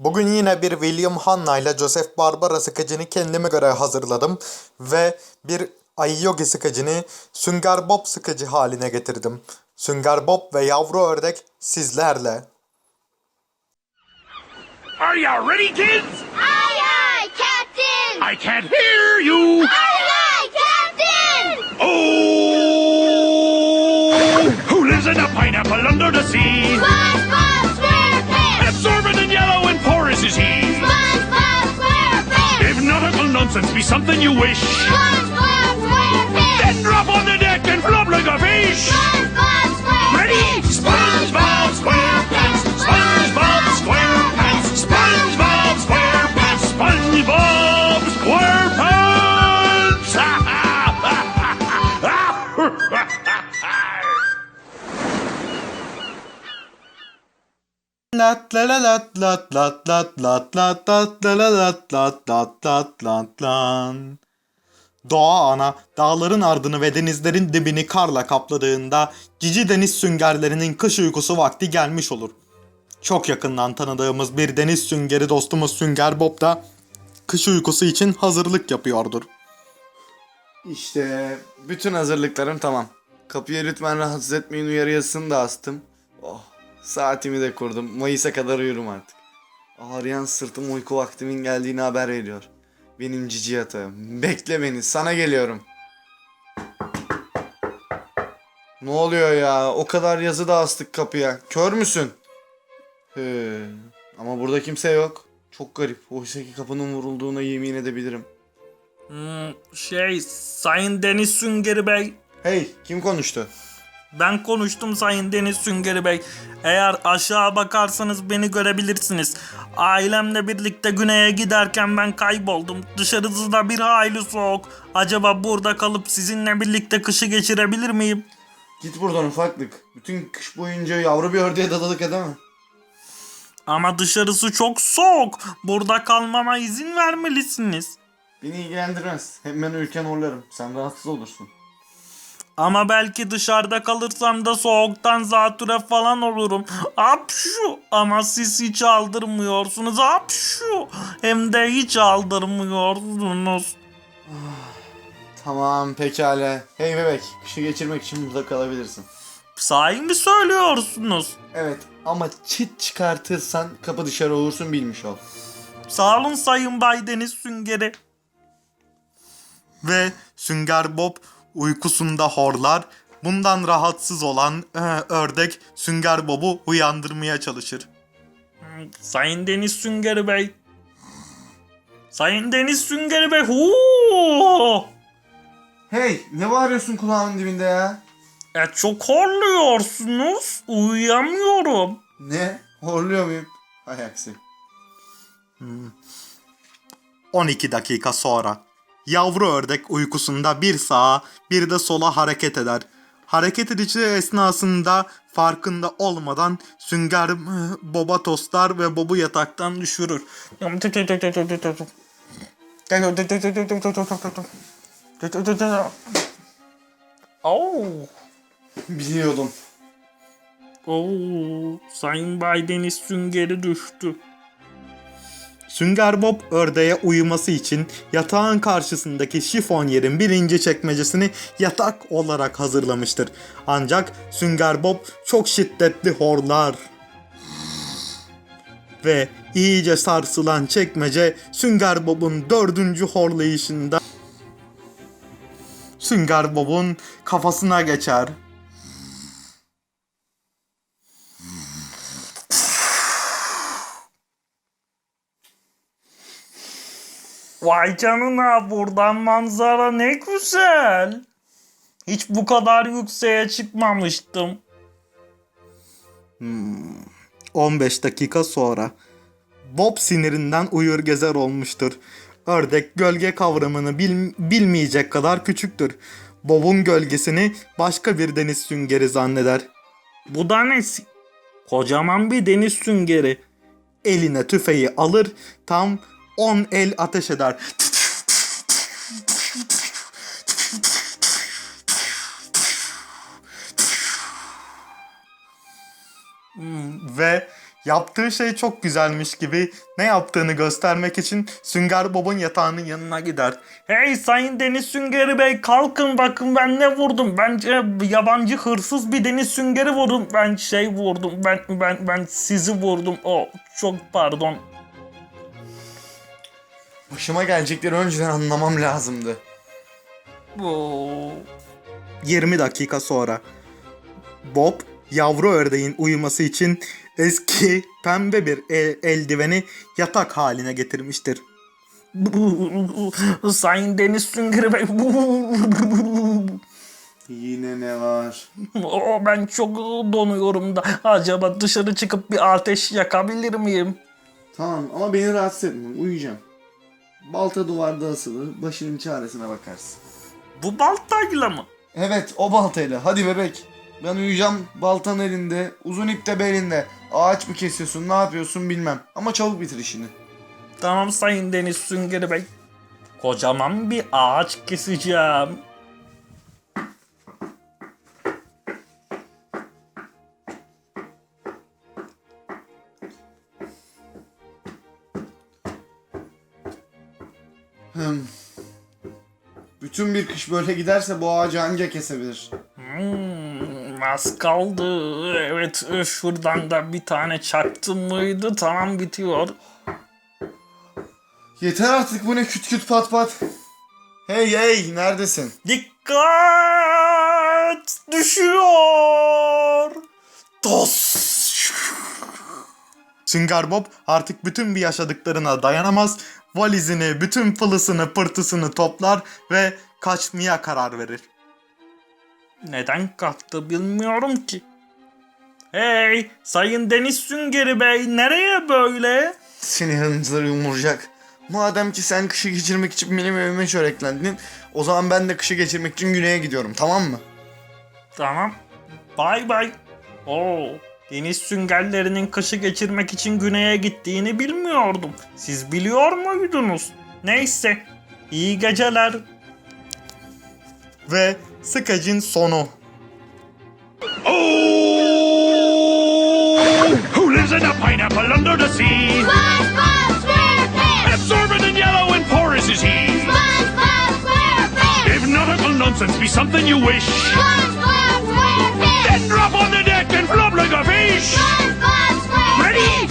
Bugün yine bir William Hanna ile Joseph Barbara skecini kendime göre hazırladım ve bir Ayogi skecini Sünger Bob skeci haline getirdim. Sünger Bob ve yavru ördek sizlerle. Are you ready, kids? Aye, aye, Captain! I can't hear you. Aye, aye, Captain! Oh! Who lives in a pineapple under the sea? SpongeBob something you wish, Lat la la lat lat lat lat lat lat lat la la lat lat lat lat lat lan. Doğa ana dağların ardını ve denizlerin dibini karla kapladığında cici deniz süngerlerinin kış uykusu vakti gelmiş olur. Çok yakından tanıdığımız bir deniz süngeri dostumuz Sünger Bob da kış uykusu için hazırlık yapıyordur. İşte bütün hazırlıklarım tamam. Kapıya lütfen rahatsız etmeyin uyarı yazısını da astım. Oh, saatimi de kurdum. Mayıs'a kadar uyurum artık. Ağrıyan sırtım uyku vaktimin geldiğini haber veriyor. Benim cici yatağım. Bekle beni, sana geliyorum. Ne oluyor ya? O kadar yazı da astık kapıya. Kör müsün? He. Ama burada kimse yok. Çok garip. Oysa ki kapının vurulduğuna yemin edebilirim. Hmm, şey, Sayın Deniz Süngeri Bey. Hey, kim konuştu? Ben konuştum Sayın Deniz Süngeri Bey. Eğer aşağı bakarsanız beni görebilirsiniz. Ailemle birlikte güneye giderken ben kayboldum. Dışarısı da bir hayli soğuk. Acaba burada kalıp sizinle birlikte kışı geçirebilir miyim? Git buradan ufaklık. Bütün kış boyunca yavru bir ördeğe dadalık edemem. Ama dışarısı çok soğuk. Burada kalmama izin vermelisiniz. Beni ilgilendirmez. Hem ben ülken horlarım. Sen rahatsız olursun. Ama belki dışarıda kalırsam da soğuktan zatüre falan olurum. Apşu. Ama siz hiç aldırmıyorsunuz. Apşu. Hem de hiç aldırmıyorsunuz. Tamam pekala. Hey bebek, kışı geçirmek için burada kalabilirsin. Sahi mi söylüyorsunuz? Evet ama çit çıkartırsan kapı dışarı olursun bilmiş ol. Sağ olun Sayın Bay Deniz Süngeri. Ve Sünger Bob uykusunda horlar. Bundan rahatsız olan e, ördek Sünger Bob'u uyandırmaya çalışır. Sayın Deniz Süngeri Bey. Sayın Deniz Süngeri Bey. Huu! Hey ne bağırıyorsun kulağımın dibinde ya? E, çok horluyorsunuz. Uyuyamıyorum. Ne? Horluyor muyum? Hay aksi. 12 dakika sonra yavru ördek uykusunda bir sağa bir de sola hareket eder. Hareket edici esnasında farkında olmadan sünger Bob'a toslar ve Bob'u yataktan düşürür. Oh. Biliyordum. Oo, Sayın Bay Deniz Süngeri düştü. Sünger Bob ördeğe uyuması için yatağın karşısındaki şifon yerin birinci çekmecesini yatak olarak hazırlamıştır. Ancak Sünger Bob çok şiddetli horlar. Ve iyice sarsılan çekmece Sünger Bob'un dördüncü horlayışında Sünger Bob'un kafasına geçer. Vay canına buradan manzara ne güzel. Hiç bu kadar yükseğe çıkmamıştım. 15 dakika sonra Bob sinirinden uyur gezer olmuştur. Ördek gölge kavramını bil- bilmeyecek kadar küçüktür. Bob'un gölgesini başka bir deniz süngeri zanneder. Bu da nesi? Kocaman bir deniz süngeri. Eline tüfeği alır, tam 10 el ateş eder. Ve yaptığı şey çok güzelmiş gibi ne yaptığını göstermek için Sünger Bob'un yatağının yanına gider. Hey Sayın Deniz Süngeri Bey kalkın bakın ben ne vurdum. Bence yabancı hırsız bir deniz süngeri vurdum. Ben şey vurdum. Ben ben ben sizi vurdum. O çok pardon. Başıma gelecekleri önceden anlamam lazımdı. Oo. 20 dakika sonra Bob yavru ördeğin uyuması için eski pembe bir el- eldiveni yatak haline getirmiştir. Sayın Deniz Süngeri Bey. Yine ne var? Oo, ben çok donuyorum da. Acaba dışarı çıkıp bir ateş yakabilir miyim? Tamam ama beni rahatsız etme. Uyuyacağım. Balta duvarda asılı. Başının çaresine bakarsın. Bu baltayla mı? Evet o baltayla. Hadi bebek. Ben uyuyacağım. Baltan elinde. Uzun ip de belinde. Ağaç mı kesiyorsun ne yapıyorsun bilmem. Ama çabuk bitir işini. Tamam Sayın Deniz Süngeri Bey. Kocaman bir ağaç keseceğim. Bütün bir kış böyle giderse bu ağacı anca kesebilir. Hmm, az kaldı. Evet şuradan da bir tane çaktım mıydı tamam bitiyor. Yeter artık bu ne küt küt pat pat. Hey hey neredesin? Dikkat! Düşüyor! Tos! Sünger Bob artık bütün bir yaşadıklarına dayanamaz. Valizini, bütün pılısını, pırtısını toplar ve kaçmaya karar verir. Neden kalktı bilmiyorum ki. Hey Sayın Deniz Süngeri Bey nereye böyle? Seni hınzır yumuracak. Madem ki sen kışı geçirmek için benim evime çöreklendin. O zaman ben de kışı geçirmek için güneye gidiyorum tamam mı? Tamam. Bay bay. Oo, deniz süngerlerinin kışı geçirmek için güneye gittiğini bilmiyordum. Siz biliyor muydunuz? Neyse. İyi geceler. Ve skecin sonu. Oh! Who lives in a pineapple under the sea? SpongeBob SquarePants! Absorbent and yellow and porous is he. SpongeBob SquarePants! If nautical nonsense be something you wish, SpongeBob Flop like a fish! Ready?